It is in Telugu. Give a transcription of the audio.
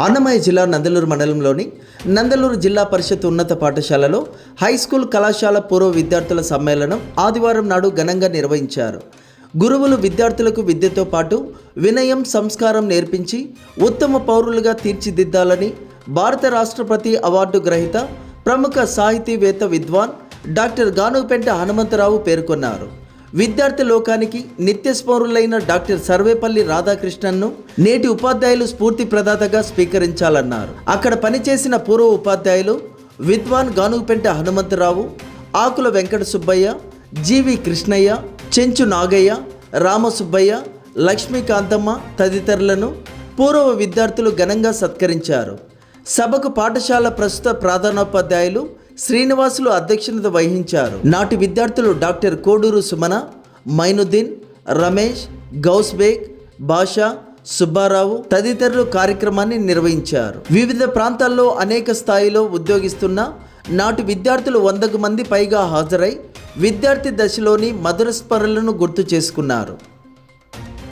అన్నమయ్య జిల్లా నందలూరు మండలంలోని నందలూరు జిల్లా పరిషత్ ఉన్నత పాఠశాలలో హై స్కూల్ కళాశాల పూర్వ విద్యార్థుల సమ్మేళనం ఆదివారం నాడు ఘనంగా నిర్వహించారు. గురువులు విద్యార్థులకు విద్యతో పాటు వినయం సంస్కారం నేర్పించి ఉత్తమ పౌరులుగా తీర్చిదిద్దాలని భారత రాష్ట్రపతి అవార్డు గ్రహీత ప్రముఖ సాహితీవేత్త విద్వాన్ డాక్టర్ గానుపెంట హనుమంతరావు పేర్కొన్నారు. విద్యార్థి లోకానికి నిత్య స్మరులైన డాక్టర్ సర్వేపల్లి రాధాకృష్ణన్ను నేటి ఉపాధ్యాయులు స్ఫూర్తి ప్రదాతగా స్వీకరించాలన్నారు. అక్కడ పనిచేసిన పూర్వ ఉపాధ్యాయులు విద్వాన్ గానుగుపెంట హనుమంతరావు ఆకుల వెంకట సుబ్బయ్య జీవి కృష్ణయ్య చెంచు నాగయ్య రామసుబ్బయ్య లక్ష్మీకాంతమ్మ తదితరులను పూర్వ విద్యార్థులు ఘనంగా సత్కరించారు. సభకు పాఠశాల ప్రస్తుత ప్రధానోపాధ్యాయులు శ్రీనివాసులు అధ్యక్షత వహించారు. నాటి విద్యార్థులు డాక్టర్ కోడూరు సుమన మైనుద్దీన్ రమేష్ గౌస్బేగ్ బాషా సుబ్బారావు తదితరులు కార్యక్రమాన్ని నిర్వహించారు. వివిధ ప్రాంతాల్లో అనేక స్థాయిలో ఉద్యోగిస్తున్న నాటి విద్యార్థులు వందకు మంది పైగా హాజరై విద్యార్థి దశలోని మధుర స్మరణలను గుర్తు చేసుకున్నారు.